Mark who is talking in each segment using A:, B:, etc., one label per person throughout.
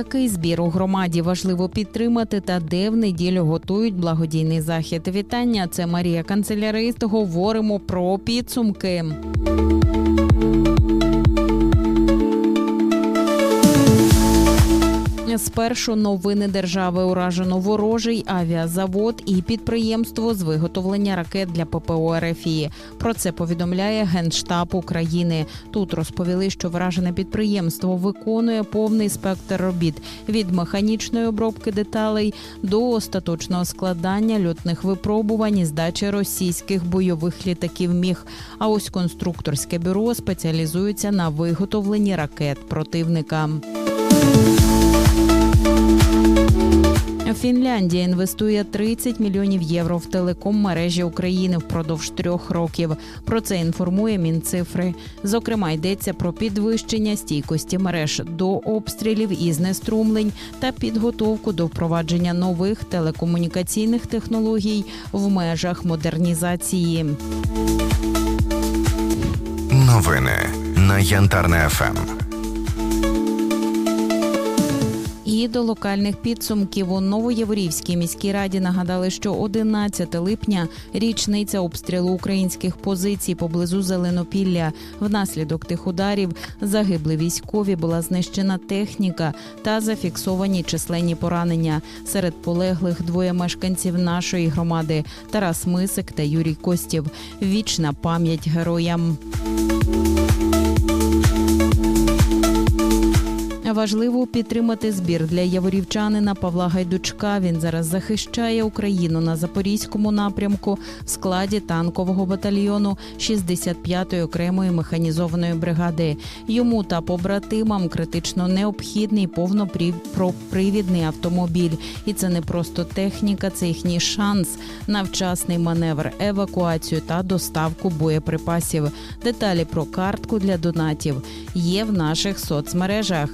A: Який збір у громаді важливо підтримати та де в неділю готують благодійний захід? Вітання, це Марія Канцелярист. Говоримо про підсумки. Спершу новини держави уражено ворожий авіазавод і підприємство з виготовлення ракет для ППО РФІ. Про це повідомляє Генштаб України. Тут розповіли, що вражене підприємство виконує повний спектр робіт від механічної обробки деталей до остаточного складання льотних випробувань і здачі російських бойових літаків. Міг а ось конструкторське бюро спеціалізується на виготовленні ракет противника. Фінляндія інвестує 30 мільйонів євро в телеком-мережі України впродовж трьох років. Про це інформує Мінцифри. Зокрема, йдеться про підвищення стійкості мереж до обстрілів і знеструмлень та підготовку до впровадження нових телекомунікаційних технологій в межах модернізації.
B: Новини на Янтарне. ФМ.
A: І до локальних підсумків у Новояворівській міській раді нагадали, що 11 липня річниця обстрілу українських позицій поблизу Зеленопілля. Внаслідок тих ударів загибли військові, була знищена техніка та зафіксовані численні поранення. Серед полеглих двоє мешканців нашої громади Тарас Мисик та Юрій Костів. Вічна пам'ять героям. Важливо підтримати збір для яворівчанина Павла Гайдучка. Він зараз захищає Україну на запорізькому напрямку в складі танкового батальйону 65-ї окремої механізованої бригади. Йому та побратимам критично необхідний повнопривідний автомобіль. І це не просто техніка, це їхній шанс на вчасний маневр, евакуацію та доставку боєприпасів. Деталі про картку для донатів є в наших соцмережах.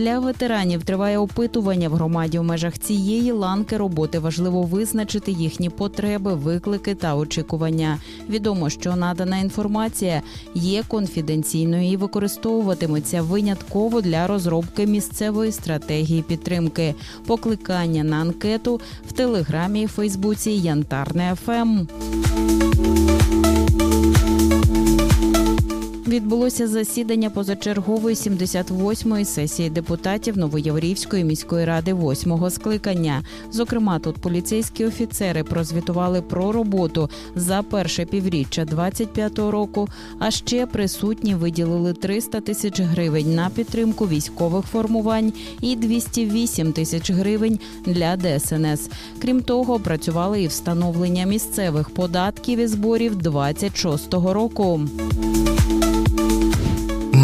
A: Для ветеранів триває опитування в громаді в межах цієї ланки роботи. Важливо визначити їхні потреби, виклики та очікування. Відомо, що надана інформація є конфіденційною і використовуватиметься винятково для розробки місцевої стратегії підтримки. Покликання на анкету в телеграмі і Фейсбуці Янтарне Ем». ФМ. Відбулося засідання позачергової 78-ї сесії депутатів Новояворівської міської ради 8-го скликання. Зокрема, тут поліцейські офіцери прозвітували про роботу за перше півріччя 25-го року. А ще присутні виділили 300 тисяч гривень на підтримку військових формувань і 208 тисяч гривень для ДСНС. Крім того, працювали і встановлення місцевих податків і зборів 26-го року.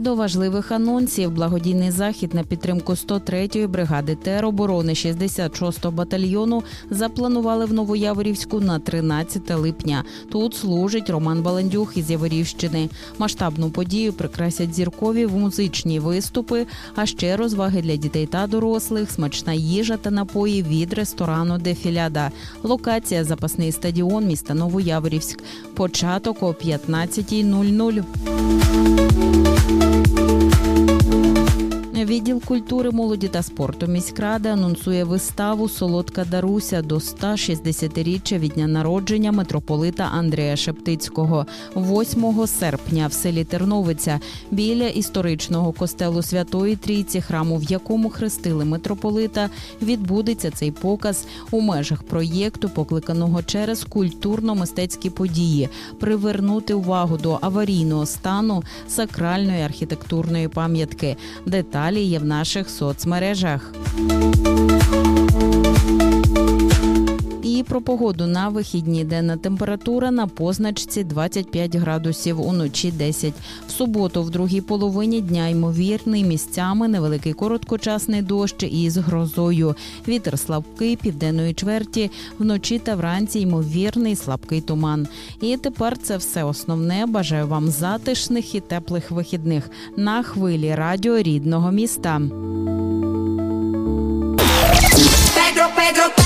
A: До важливих анонсів благодійний захід на підтримку 103-ї бригади тероборони 66-го батальйону запланували в Новояворівську на 13 липня. Тут служить Роман Баландюх із Яворівщини. Масштабну подію прикрасять зіркові в музичні виступи, а ще розваги для дітей та дорослих, смачна їжа та напої від ресторану Дефіляда. Локація запасний стадіон міста Новояворівськ. Початок о 15.00. Thank you. Відділ культури, молоді та спорту міськради анонсує виставу Солодка Даруся до 160-річчя від дня народження митрополита Андрія Шептицького 8 серпня в селі Терновиця біля історичного костелу Святої Трійці, храму, в якому хрестили митрополита. Відбудеться цей показ у межах проєкту, покликаного через культурно-мистецькі події, привернути увагу до аварійного стану сакральної архітектурної пам'ятки. Деталі є в наших соцмережах. Погоду на вихідні денна температура на позначці 25 градусів, уночі 10. В суботу, в другій половині дня, ймовірний місцями невеликий короткочасний дощ із грозою. Вітер слабкий південної чверті, вночі та вранці ймовірний слабкий туман. І тепер це все основне. Бажаю вам затишних і теплих вихідних на хвилі радіо рідного міста.
C: Pedro, Pedro,